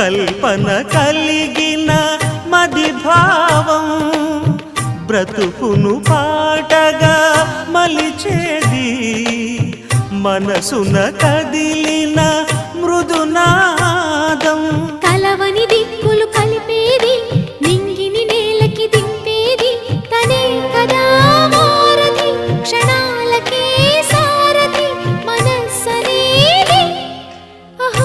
కల్పన కలిగిన మది భావం బ్రతుకును పాటగా మలిచేది మనసున కదిలిన మృదునాదం. కలవని దిక్కులు కలిపేది నింగిని నేలకి దింపేది తనే కదా క్షణాలకే